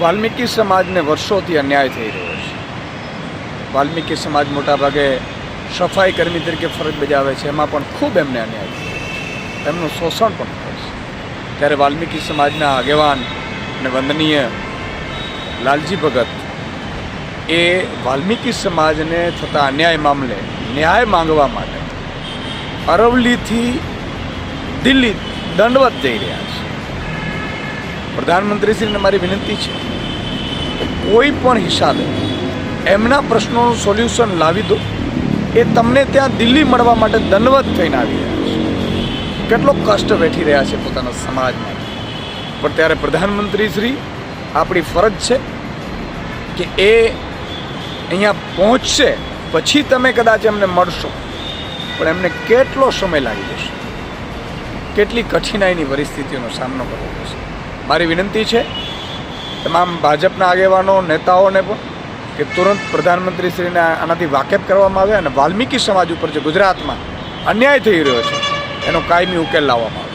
વાલ્મીકી સમાજને વર્ષોથી અન્યાય થઈ રહ્યો છે. વાલ્મીકી સમાજ મોટાભાગે સફાઈ કર્મી તરીકે ફરજ બજાવે છે. એમાં પણ ખૂબ એમને અન્યાય થયો એમનું શોષણ પણ થાય છે. ત્યારે વાલ્મીકી સમાજના આગેવાન અને વંદનીય લાલજી ભગત એ વાલ્મીકી સમાજને થતા અન્યાય મામલે ન્યાય માંગવા માટે અરવલ્લીથી દિલ્હી દંડવત જઈ રહ્યા છે. પ્રધાનમંત્રીશ્રીને મારી વિનંતી છે, કોઈ પણ હિસાબે એમના પ્રશ્નોનું સોલ્યુશન લાવી દો. એ તમને ત્યાં દિલ્હી મળવા માટે દનવત થઈને આવી રહ્યા છે. કેટલો કષ્ટ વેઠી રહ્યા છે પોતાના સમાજમાં. પણ ત્યારે પ્રધાનમંત્રી શ્રી આપણી ફરજ છે કે એ અહીંયા પહોંચશે, પછી તમે કદાચ એમને મળશો. પણ એમને કેટલો સમય લાગી જશે? કેટલી કઠિનાઈની પરિસ્થિતિઓનો સામનો કરવો પડશે? મારી વિનંતી છે. તમામ ભાજપના આગેવાનો, નેતાઓને પણ કે તુરંત પ્રધાનમંત્રીશ્રીને આનાથી વાકેફ કરવામાં આવે અને વાલ્મીકી સમાજ ઉપર જે ગુજરાતમાં અન્યાય થઈ રહ્યો છે, એનો કાયમી ઉકેલ લાવવામાં આવે.